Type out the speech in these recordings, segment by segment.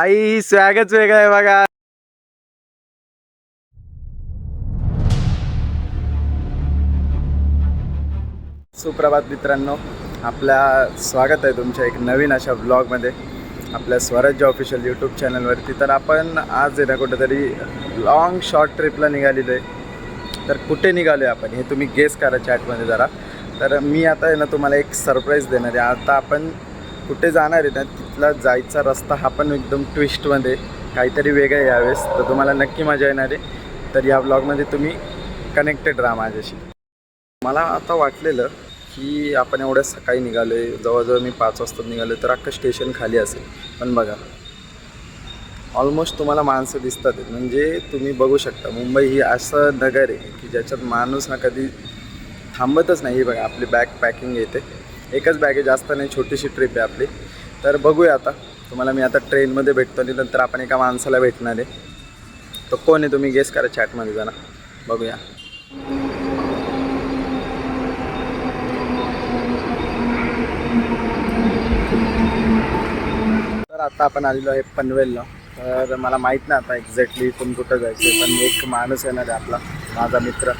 आई स्वॅगच वेगळं आहे बघा. सुप्रभात मित्रांनो आपल्या स्वागत आहे तुमच्या एक नवीन अशा ब्लॉगमध्ये आपल्या स्वराज्य ऑफिशियल यूट्यूब चॅनलवरती तर आपण आज आहे ना कुठेतरी लॉंग शॉर्ट ट्रिपला निघालेलो आहे. तर कुठे निघालो आहे आपण हे तुम्ही गेस करा चॅटमध्ये जरा. तर मी आता आहे ना तुम्हाला एक सरप्राईज देणार आहे. आता आपण कुठे जाणार आहे ना तिथला जायचा रस्ता हा पण एकदम ट्विस्टमध्ये काहीतरी वेगळं यावेळेस तर तुम्हाला नक्की मजा येणार आहे. तर या ब्लॉगमध्ये तुम्ही कनेक्टेड राहा माझ्याशी. मला आता वाटलेलं की आपण एवढ्या सकाळी निघालो आहे जवळजवळ मी पाच वाजता निघालो तर अख्खं स्टेशन खाली असेल. पण बघा ऑलमोस्ट तुम्हाला माणसं दिसतात आहेत. म्हणजे तुम्ही बघू शकता मुंबई ही असं नगर आहे की ज्याच्यात माणूस हा कधी थांबतच नाही. बघा आपली बॅग पॅकिंग येते. एकच बॅग आहे जास्त नाही छोटीशी ट्रिप आहे आपली. तर बघूया आता. तुम्हाला मी आता ट्रेनमध्ये भेटतो आणि नंतर आपण एका माणसाला भेटणार आहे. तो कोण आहे तुम्ही गेस करा चॅटमध्ये जरा. बघूया. तर आता आपण आलेलो आहे पनवेलला. तर मला माहीत नाही आता एक्झॅक्टली इथून कुठं जायचं आहे पण एक माणूस येणार आहे आपला माझा मित्र.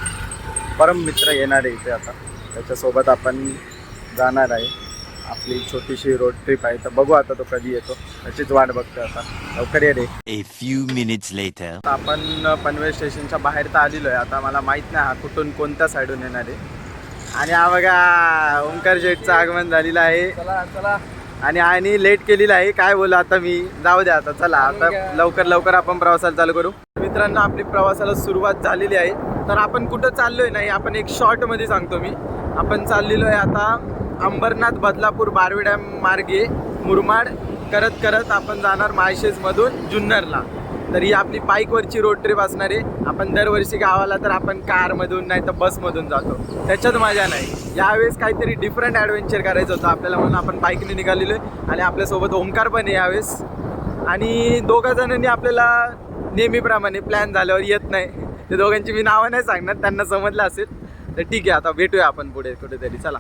परम मित्र येणार आहे इथे आता. त्याच्यासोबत आपण जाणार आहे. आपली छोटीशी रोड ट्रिप आहे. तर बघू आता तो कधी येतो. त्याचीच वाट बघतो आता. लवकर ये रे. A few minutes later. आता आपण पनवेल स्टेशनच्या बाहेर तर आलेलो आहे. आता मला माहीत नाही हा कुठून कोणत्या साईडून येणार आहे. आणि हा बघा ओंकार शेठचं आगमन झालेलं आहे. चला चला. आणि आणि लेट केलेलं आहे. काय बोलू आता मी? जाऊ द्या आता. चला आता लवकर लवकर आपण प्रवासाला चालू करू. मित्रांनो आपली प्रवासाला सुरुवात झालेली आहे. तर आपण कुठं चाललोय नाही आपण एक शॉर्टमध्ये सांगतो मी. आपण चाललेलो आहे आता अंबरनाथ बदलापूर बारवी डॅम मार्गे मुरमाड करत करत आपण जाणार माळशेजमधून जुन्नरला. तर ही आपली बाईकवरची रोड ट्रिप असणार आहे. आपण दरवर्षी गावाला तर आपण कारमधून नाही तर बसमधून जातो. त्याच्यात मजा नाही. यावेळेस काहीतरी डिफरंट ॲडव्हेंचर करायचं होतं आपल्याला म्हणून आपण बाईकने निघालेलो आहे. आणि आपल्यासोबत ओंकार पण आहे यावेळेस. आणि दोघा जणांनी आपल्याला नेहमीप्रमाणे प्लॅन झाल्यावर येत नाही. ते दोघांची मी नावं नाही सांगणार त्यांना समजलं असेल. तर ठीक आहे आता भेटूया आपण पुढे कुठेतरी. चला.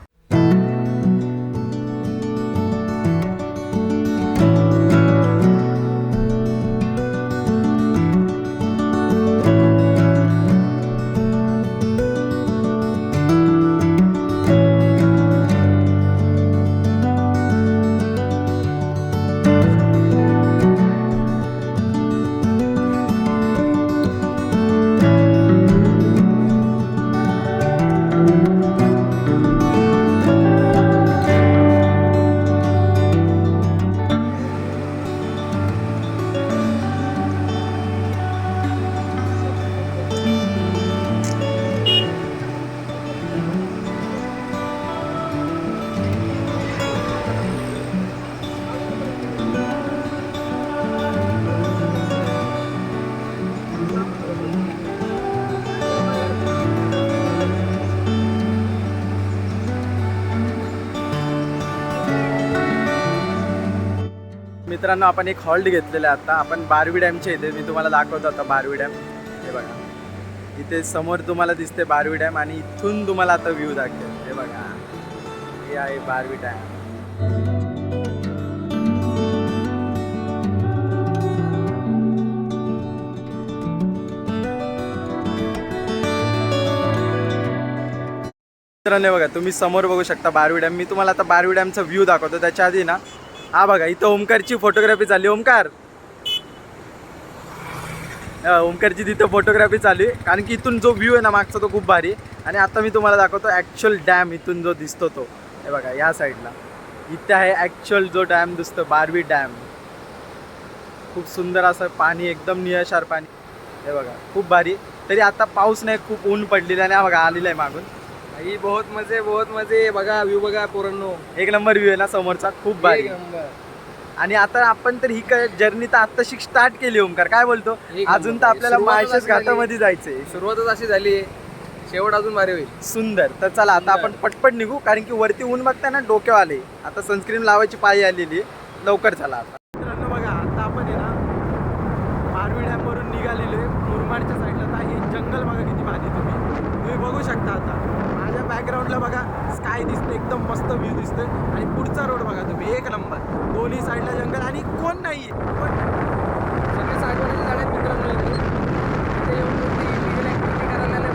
मित्रांनो आपण एक हॉल्ट घेतलेला आहे आता. आपण बारवी डॅमच्या इथे मी तुम्हाला दाखवतो आता बारवी डॅम. हे बघा. इथे समोर तुम्हाला दिसते बारवी डॅम आणि इथून तुम्हाला आता व्ह्यू दाखवेल. हे बघा. हे आहे बारवी डॅम. मित्रांनो बघा तुम्ही समोर बघू शकता बारवी डॅम. मी तुम्हाला आता बारवी डॅमचा व्ह्यू दाखवतो. त्याच्या आधी ना हा बघा इथं ओमकारची फोटोग्राफी झाली ओमकार. ओमकारची तिथं फोटोग्राफी चालू आहे. कारण की इथून जो व्ह्यू आहे ना मागचा तो खूप भारी आणि आता मी तुम्हाला दाखवतो ॲक्च्युअल डॅम इथून जो दिसतो तो. हे बघा या साईडला इथे आहे ॲक्च्युअल जो डॅम दिसतो बारवी डॅम खूप सुंदर असं पाणी एकदम निळशार पाणी. हे बघा खूप भारी. तरी आता पाऊस नाही खूप ऊन पडलेला आणि हा बघा आलेला आहे मागून. ही बहुत मजे बहुत मजे. बघा व्यू बघा पोरांनो. एक नंबर व्ह्यू आहे ना समोरचा? खूप भारी. एक नंबर आणि आता आपण तर ही जर्नी तर आत्ताशी स्टार्ट केली ओमकार काय बोलतो? एक अजून नंबर. तर आपल्याला सुरुवातच माळशेज अशी झाली. घाटामध्ये जायचंय. सुरुवातच अशी झाली. शेवट अजून भारी होईल. सुंदर. तर चला आता आपण पटपट निघू कारण की वरती ऊन बघताय ना डोक्यावर आले. आता सनस्क्रीन लावायची पाळी आलेली आहे. लवकर चला आता. मित्रांनो बघा आता आपण आहे ना वरून निघालेलो आहे. मुरमाडच्या साईडला आता हे जंगल बघा किती भारी तुम्ही. तुम्ही बघू शकता आता. बॅकग्राऊंडला बघा. स्काय दिसते एकदम मस्त व्ह्यू दिसतोय. आणि पुढचा रोड बघा तुम्ही एक नंबर दोन्ही साईडला जंगल आणि कोण नाही पण सगळे सागवानाचे झाड मित्रांनो तुम्ही करायला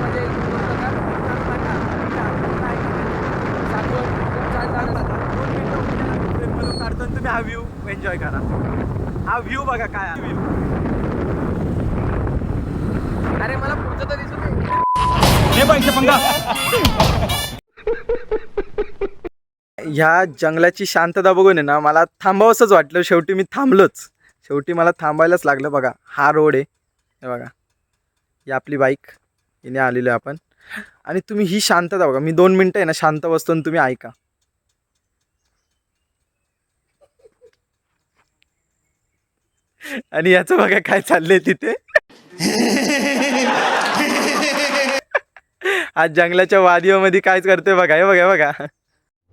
म्हणजे दोन काढतो तुम्ही हा व्ह्यू एन्जॉय करा हा व्ह्यू बघा काय व्ह्यू अरे मला पुढचं तर दिसून ह्या जंगलाची शांतता बघून आहे ना मला थांबावंसंच वाटलं. शेवटी मी थांबलोच. शेवटी मला थांबायलाच लागलं बघा. हा रोड आहे. हे बघा. ही आपली बाईक. हिने आलेलो आहे आपण. आणि तुम्ही ही शांतता बघा. मी दोन मिनटं आहे ना शांत बसतो आणि तुम्ही ऐका. आणि याचं बघा काय चाललंय तिथे. आज जंगलाच्या वादियोमध्ये काय करतोय बघा हे बघा बघा.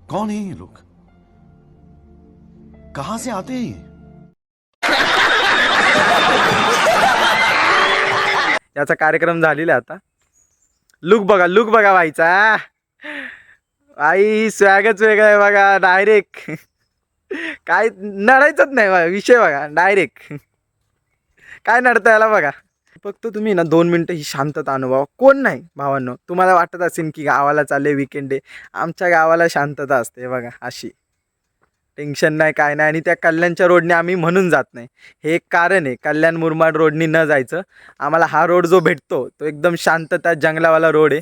कौन है ये लोग? कहां से आते हैं ये? याचा कार्यक्रम झालेला आहे आता. लुक बघा लुक बघा व्हायचा. आई स्वॅगच वेगळा आहे बघा डायरेक्ट. काय नडायचंच नाही बघा विषय बघा डायरेक्ट. काय नडतं याला बघा. फक्त तुम्ही ना दोन मिनटं ही शांतता अनुभवा. कोण नाही भावांनो. तुम्हाला वाटत असेल की गावाला चालले विकेंड आहे आमच्या गावाला शांतता असते. बघा अशी. टेन्शन नाही काय नाही. आणि त्या कल्याणच्या रोडने आम्ही म्हणून जात नाही. हे एक कारण आहे. कल्याण मुरमाड रोडनी न जायचं. आम्हाला हा रोड जो भेटतो तो एकदम शांतता जंगलावाला रोड आहे.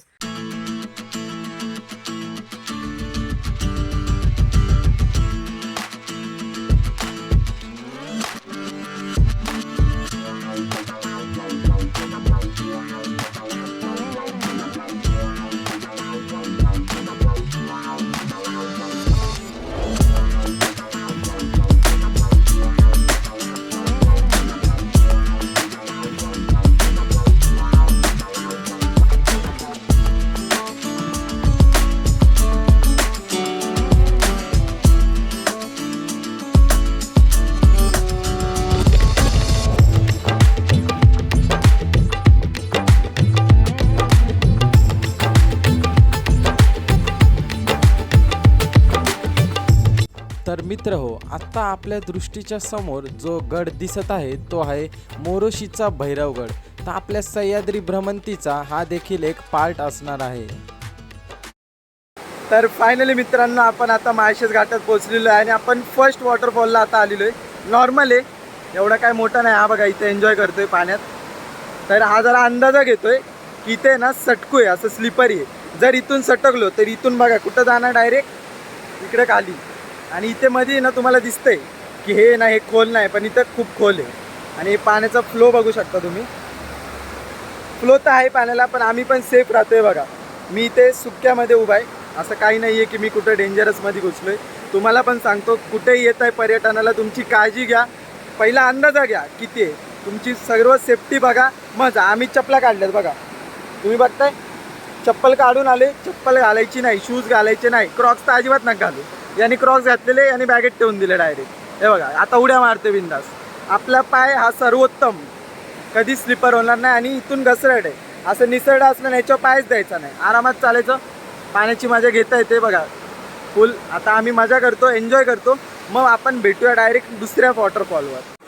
मित्र हो आत्ता आपल्या दृष्टीच्या समोर जो गड दिसत आहे तो आहे मोरोशीचा भैरवगड तर आपल्या सह्याद्री भ्रमंतीचा हा देखील एक पार्ट असणार आहे. तर फायनली मित्रांनो आपण आता माळशेज घाटात पोहोचलेलो आहे आणि आपण फर्स्ट वॉटरफॉलला आता आलेलो आहे. नॉर्मल आहे एवढा काय मोठा नाही हा बघा इथे एन्जॉय करतोय पाण्यात. तर हा जरा अंदाजा घेतोय की इथे ना सटकू आहे असं स्लिपरी आहे. जर इथून सटकलो तर इथून बघा कुठं जाणार डायरेक्ट इकडे खाली. आणि इथे मध्ये ना तुम्हाला दिसतंय की हे ना हे खोल नाही पण इथं खूप खोल आहे. आणि पाण्याचा फ्लो बघू शकता तुम्ही. फ्लो तर आहे पाण्याला पण आम्ही पण सेफ राहतोय बघा. मी इथे सुक्यामध्ये उभा आहे. असं काही नाही आहे की मी कुठं डेंजरसमध्ये घुसलोय. तुम्हाला पण सांगतो कुठेही येत आहे पर्यटनाला तुमची काळजी घ्या. पहिला अंदाजा घ्या किती आहे. तुमची सर्व सेफ्टी बघा. मग आम्ही चपला काढल्यात बघा. तुम्ही बघताय? चप्पल काढून आले चप्पल घालायची नाही शूज घालायचे नाही. क्रॉक्स तर अजिबात नका घालू. यांनी क्रॉस घातलेले आणि बॅगेत ठेवून दिले डायरेक्ट हे बघा आता उड्या मारते बिंदास. आपला पाय हा सर्वोत्तम. कधी स्लिपर होणार नाही आणि इथून घसरट आहे. असं निसरडं असलं नाही याच्यावर पायच द्यायचा नाही. आरामात चालायचं. पाण्याची मजा घेता येते बघा. फुल आता आम्ही मजा करतो एन्जॉय करतो. मग आपण भेटूया डायरेक्ट दुसऱ्या वॉटरफॉलवर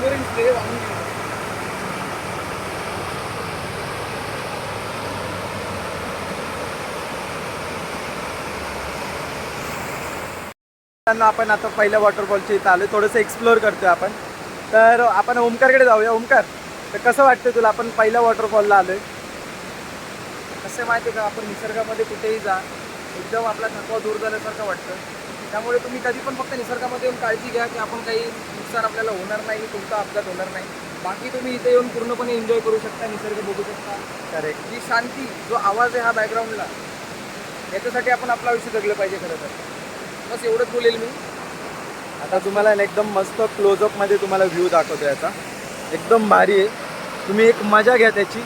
चिंबोरी स्प्रे वाहून आपण आता पहिल्या वॉटरफॉलच्या इथं आलो थोडंसं एक्सप्लोअर करतोय आपण. तर आपण ओमकारकडे जाऊया. ओमकार तर कसं वाटतं तुला? आपण पहिल्या वॉटरफॉलला आलोय. कसं माहिती का? आपण निसर्गामध्ये कुठेही जा एकदम आपला थकवा दूर झाल्यासारखं वाटतं. त्यामुळे तुम्ही कधी पण फक्त निसर्गामध्ये येऊन काळजी घ्या की आपण काही नुकसान आपल्याला होणार नाही कोणता अपघात होणार नाही. बाकी तुम्ही इथे येऊन पूर्णपणे एन्जॉय करू शकता निसर्ग बघू शकता. करेक्ट जी शांती जो आवाज आहे हा बॅकग्राऊंडला याच्यासाठी आपण आपलं आयुष्य जगलं पाहिजे खरं तर. बस एवढंच बोलेल मी. आता तुम्हाला एकदम मस्त क्लोजअपमध्ये तुम्हाला व्ह्यू दाखवतो याचा एकदम भारी आहे. तुम्ही एक मजा घ्या त्याची.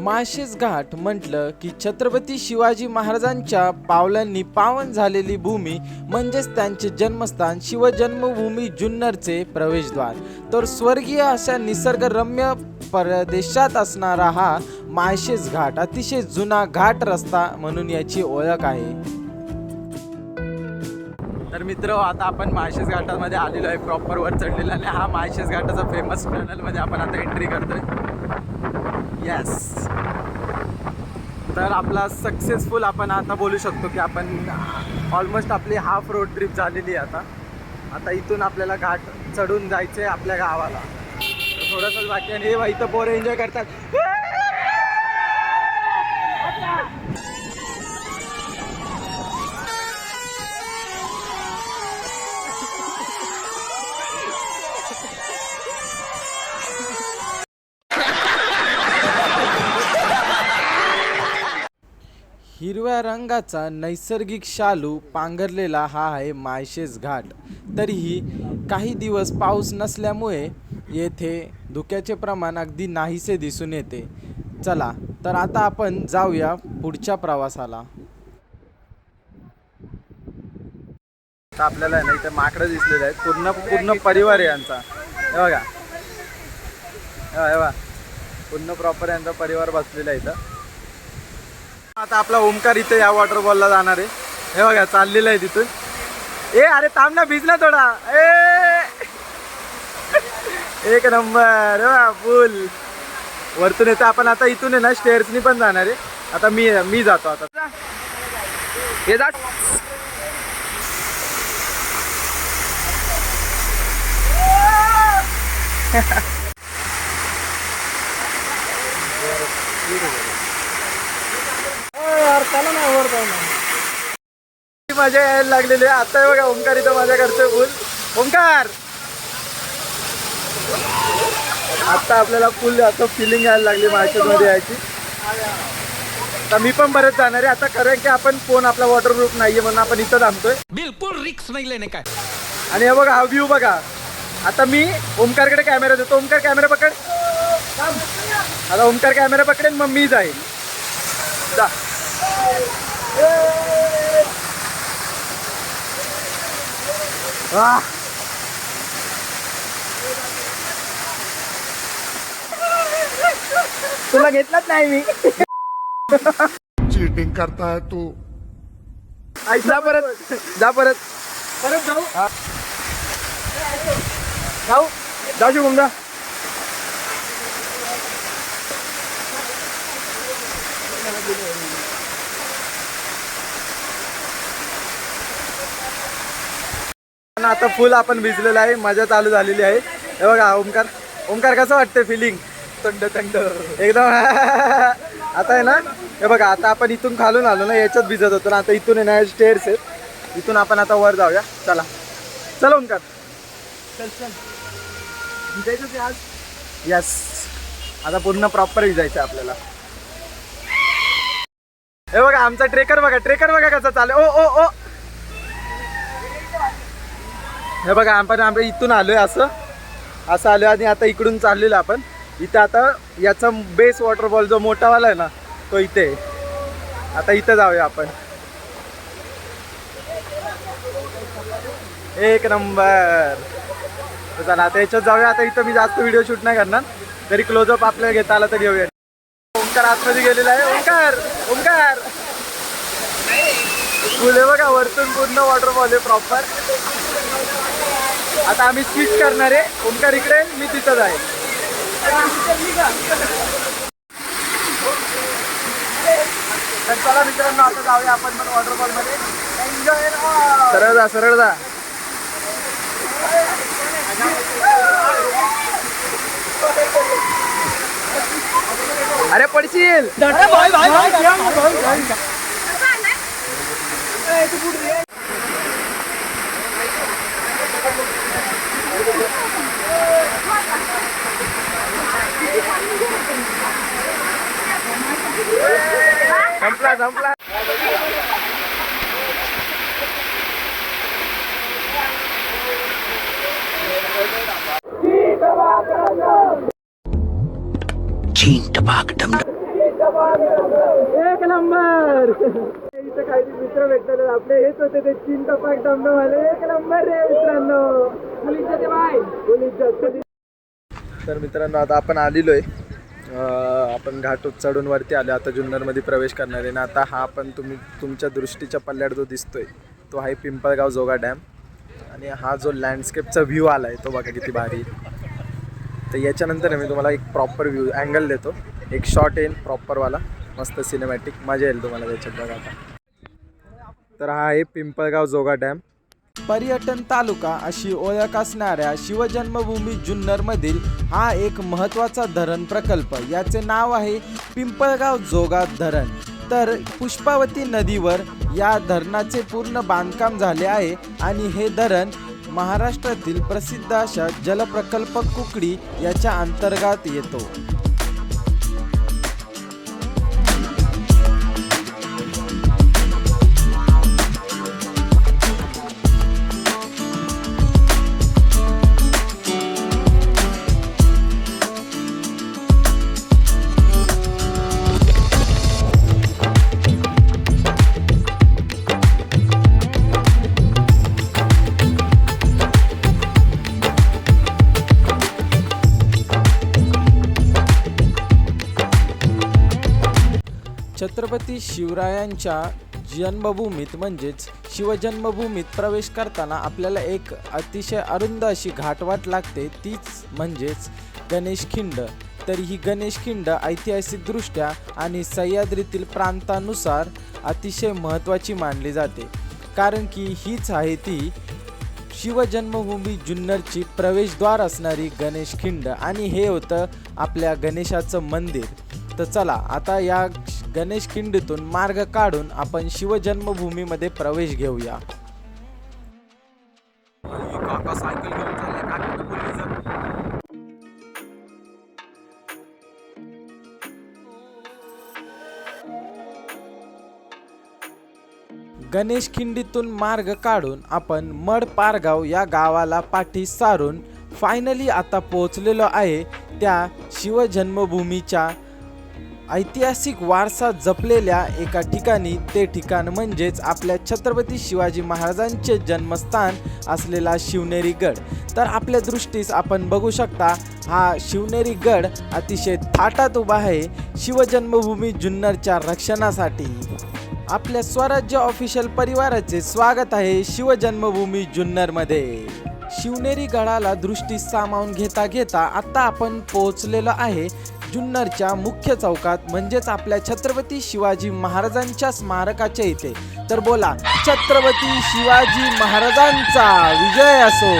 माळशेज घाट म्हटलं की छत्रपती शिवाजी महाराजांच्या पावलांनी पावन झालेली भूमी म्हणजेच त्यांचे जन्मस्थान शिवजन्मभूमी जुन्नरचे प्रवेशद्वार. तर स्वर्गीय अशा निसर्गरम्य प्रदेशात असणारा हा माळशेज घाट अतिशय जुना घाट रस्ता म्हणून याची ओळख आहे. तर मित्र आता आपण माळशेज घाटामध्ये आलेलो आहे प्रॉपर वर चढलेला आणि हा माळशेज घाटाचा फेमस टनलमध्ये आपण आता एंट्री करतोय. येस तर आपला सक्सेसफुल आपण आता बोलू शकतो की आपण ऑलमोस्ट आपली हाफ रोड ट्रिप झालेली आहे आता. आता इथून आपल्याला घाट चढून जायचं आहे आपल्या गावाला. थोडंसं बाकी आणि हे इथं पोरं एन्जॉय करतात. हिरव्या रंगाचा नैसर्गिक शालू पांघरलेला हा आहे माळशेज घाट. तरीही काही दिवस पाऊस नसल्यामुळे येथे धुक्याचे प्रमाण अगदी नाहीसे दिसून येते. चला तर आता आपण जाऊया पुढच्या प्रवासाला. आपल्याला आहे ना इथे माकडं दिसलेले आहेत. पूर्ण पूर्ण परिवार आहे यांचा. हे बघा. हे बघा, हे बघा. पूर्ण प्रॉपर यांचा परिवार बसलेला आहे इथं. आता आपला ओमकार इथे या वॉटरफॉलला जाणार आहे. हे बघा चाललेलं आहे तिथून ए अरे थांब ना भिज ना थोडा. ए! एक नंबर. फुल वरतून येतं. आपण आता इथून आहे ना स्टेअर्सनी पण जाणार आहे. आता मी मी जातो आता. हे जा किती मजा यायला लागलेली आहे. आता हे बघा ओंकार इथं मजा करतोय फुल. ओंकार! आता आपल्याला फुल आता फिलिंग यायला लागली मार्केटमध्ये यायची. आता मी पण बरेच जाणार आहे. आता कारण की आपण फोन आपला वॉटर प्रूफ नाहीये म्हणून आपण इथं थांबतोय. बिल्कुल रिक्स नहीं लेने का है आणि हे बघा हा व्ह्यू बघा. आता मी ओमकारकडे कॅमेरा देतो. ओमकार कॅमेरा पकड. आता ओमकार कॅमेरा पकडेन मग मी जाईल जा. वाह. तुला घेतलाच नाही मी. चीटिंग करता है तू. ऐक जा परत. जा परत. परत जाऊ? जाऊ. जाऊ शुभम जा. आता फुल आपण भिजलेलं आहे मजा चालू झालेली आहे. हे बघा ओमकार ओमकार कसं वाटतं फिलिंग थंड थंड. एकदम. आता आहे ना हे बघा आता आपण इथून खालून आलो ना याच्यात भिजत होतो ना आता इथून आहे ना स्टेअर्स आहेत. इथून आपण आता वर जाऊया. चला. चला ओमकार चल चल. भिजायचं आज? यस आता पूर्ण प्रॉपर भिजायचं आपल्याला. हे बघा आमचा ट्रेकर बघा ट्रेकर बघा कसा चालेल ओ ओ ओ. हे बघा आपण आपण इथून आलोय असं. असं आलोय आणि आता इकडून चाललेलो आपण. इथं आता याचा बेस वॉटरफॉल जो मोठावाला आहे ना तो इथे आहे. आता इथं जाऊया आपण. एक नंबर. चला आता याच्यात जाऊया. आता इथं मी जास्त व्हिडिओ शूट नाही करणार. तरी क्लोजअप आपल्याला घेता आला तर घेऊया ओंकार आतमध्ये गेलेला आहे. ओंकार! ओंकार! फुले बघा वरतून पूर्ण वॉटरफॉल आहे प्रॉपर आता आम्ही स्विच करणार आहे. ओंकार इकडे मी तिथं जाईल. तर चला मित्रांनो आता जाऊया आपण पण वॉटरफॉलमध्ये एन्जॉय सरळ जा सरळ जा. अरे पडशील. संपला संपला. tabak dum dum. एक नंबर. इथं काही मित्र भेटतात आपले. हेच होते ते तीन टपाक डमडमवाले एक नंबर रे मित्रांनो. मुलींच्या ते बाय. मुलींच्या तर मित्रांनो आता आपण आलेलो आहे. आपण घाट चढून वरती आलो आता जुन्नरमध्ये प्रवेश करणार आहे. ना आता हा आपण तुम्ही तुमच्या दृष्टीच्या पल्ल्यात जो दिसतोय तो आहे पिंपळगाव जोगा डॅम. आणि हा जो लँडस्केपचा व्ह्यू आला आहे तो बघा किती भारी. तर याच्यानंतर मी तुम्हाला एक प्रॉपर व्ह्यू अँगल देतो. एक शॉट येईल प्रॉपरवाला. मस्त सिनेमॅटिक मजा येईल तुम्हाला त्याच्यात बघा आता तर हा आहे पिंपळगाव जोगा डॅम. पर्यटन तालुका अशी ओळख असणाऱ्या शिवजन्मभूमी जुन्नरमधील हा एक महत्त्वाचा धरण प्रकल्प. याचे नाव आहे पिंपळगाव जोगा धरण. तर पुष्पावती नदीवर या धरणाचे पूर्ण बांधकाम झाले आहे आणि हे धरण महाराष्ट्रातील प्रसिद्ध अशा जलप्रकल्प कुकडी याच्या अंतर्गत येतो. शिवरायांच्या जन्मभूमीत म्हणजेच शिवजन्मभूमीत प्रवेश करताना आपल्याला एक अतिशय अरुंद अशी घाटवाट लागते. तीच म्हणजेच गणेश खिंड. तर ही गणेश खिंड ऐतिहासिकदृष्ट्या आणि सह्याद्रीतील प्रांतानुसार अतिशय महत्त्वाची मानली जाते. कारण की हीच आहे ती शिवजन्मभूमी जुन्नरची प्रवेशद्वार असणारी गणेश खिंड. आणि हे होतं आपल्या गणेशाचं मंदिर. तर चला आता या गणेश खिंडीतून मार्ग काढून आपण शिवजन्मभूमीमध्ये प्रवेश घेऊया. गणेश खिंडीतून मार्ग काढून आपण मड पारगाव या गावाला पाठी सारून फायनली आता पोहोचलेलो आहे त्या शिवजन्मभूमीच्या ऐतिहासिक वारसा जपलेल्या एका ठिकाणी ते ठिकाण म्हणजेच आपल्या छत्रपती शिवाजी महाराजांचे जन्मस्थान असलेला शिवनेरी गड. तर आपल्या दृष्टीस आपण बघू शकता हा शिवनेरी गड अतिशय थाटात उभा आहे शिवजन्मभूमी जुन्नरच्या रक्षणासाठी. आपल्या स्वराज्य ऑफिशियल परिवाराचे स्वागत आहे शिवजन्मभूमी जुन्नरमध्ये. शिवनेरी गडाला दृष्टी सामावून घेता घेता आता आपण पोहोचलेलो आहे जुन्नरच्या मुख्य चौकात म्हणजेच आपल्या छत्रपती शिवाजी महाराजांच्या स्मारकाच्या इथे. तर बोला छत्रपती शिवाजी महाराजांचा विजय असो.